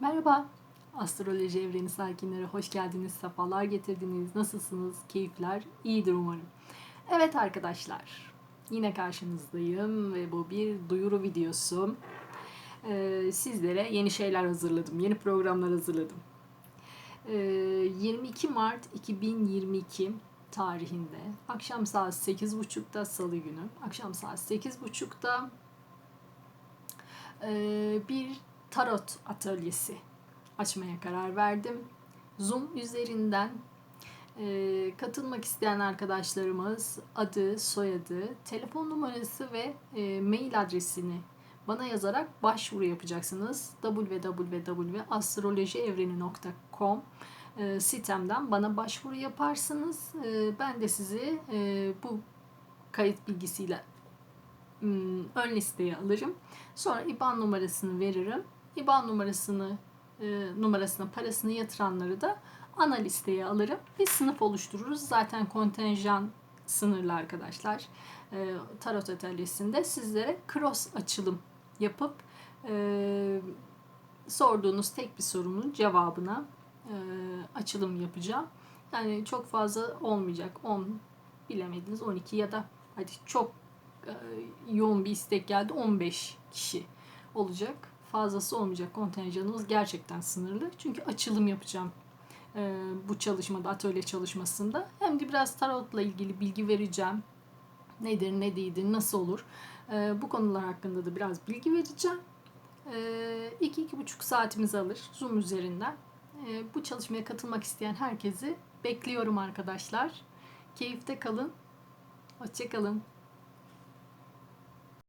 Merhaba, astroloji evreni sakinleri hoş geldiniz, sefalar getirdiniz. Nasılsınız? Keyifler iyidir umarım. Evet arkadaşlar, yine karşınızdayım ve bu bir duyuru videosu. Ee, sizlere yeni şeyler hazırladım, yeni programlar hazırladım. Ee, 22 Mart 2022 tarihinde akşam saat 8.30'da salı günü, akşam saat 8.30'da e, bir tarot atölyesi açmaya karar verdim. Zoom üzerinden e, katılmak isteyen arkadaşlarımız adı, soyadı, telefon numarası ve e, mail adresini bana yazarak başvuru yapacaksınız. www.astrolojievreni.com e, sitemden bana başvuru yaparsınız. E, ben de sizi e, bu kayıt bilgisiyle ön listeye alırım. Sonra IBAN numarasını veririm. IBAN numarasını e, numarasına parasını yatıranları da ana listeye alırım. Bir sınıf oluştururuz. Zaten kontenjan sınırlı arkadaşlar. E, tarot atölyesinde sizlere cross açılım yapıp e, sorduğunuz tek bir sorunun cevabına e, açılım yapacağım. Yani çok fazla olmayacak. 10 bilemediniz 12 ya da hadi çok e, yoğun bir istek geldi 15 kişi olacak. Fazlası olmayacak kontenjanımız gerçekten sınırlı. Çünkü açılım yapacağım e, bu çalışmada, atölye çalışmasında. Hem de biraz tarotla ilgili bilgi vereceğim. Nedir, ne değildir, nasıl olur. E, bu konular hakkında da biraz bilgi vereceğim. 2-2,5 saatimizi alır Zoom üzerinden. E, bu çalışmaya katılmak isteyen herkesi bekliyorum arkadaşlar. Keyifte kalın. Hoşçakalın.